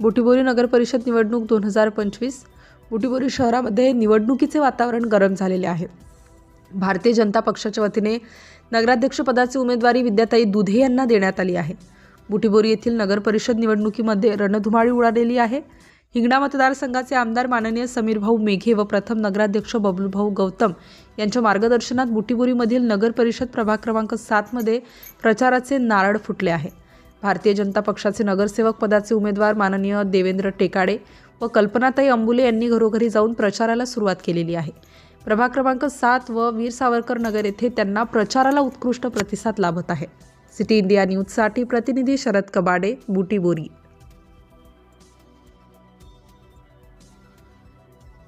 बुटीबोरी नगरपरिषद निवडणूक दोन हजार पंचवीस बुटीबोरी शहरामध्ये निवडणुकीचे वातावरण गरम झालेले आहे. भारतीय जनता पक्षाच्या वतीने नगराध्यक्षपदाची उमेदवारी विद्याताई दुधे यांना देण्यात आली आहे. बुटीबोरी येथील नगरपरिषद निवडणुकीमध्ये रणधुमाळी उडालेली आहे. हिंगणा मतदारसंघाचे आमदार माननीय समीरभाऊ मेघे व प्रथम नगराध्यक्ष बबलूभाऊ गौतम यांच्या मार्गदर्शनात बुटीबोरीमधील नगरपरिषद प्रभाग क्रमांक सातमध्ये प्रचाराचे नारळ फुटले आहे. भारतीय जनता पक्षाचे नगरसेवक पदाचे उमेदवार माननीय देवेंद्र टेकाडे व कल्पनाताई अंबुले यांनी घरोघरी जाऊन प्रचाराला सुरुवात केलेली आहे. प्रभाग क्रमांक सात व वीर सावरकर नगर येथे त्यांना प्रचाराला उत्कृष्ट प्रतिसाद लाभत आहे. सिटी इंडिया न्यूजसाठी प्रतिनिधी शरद कबाडे बुटीबोरी.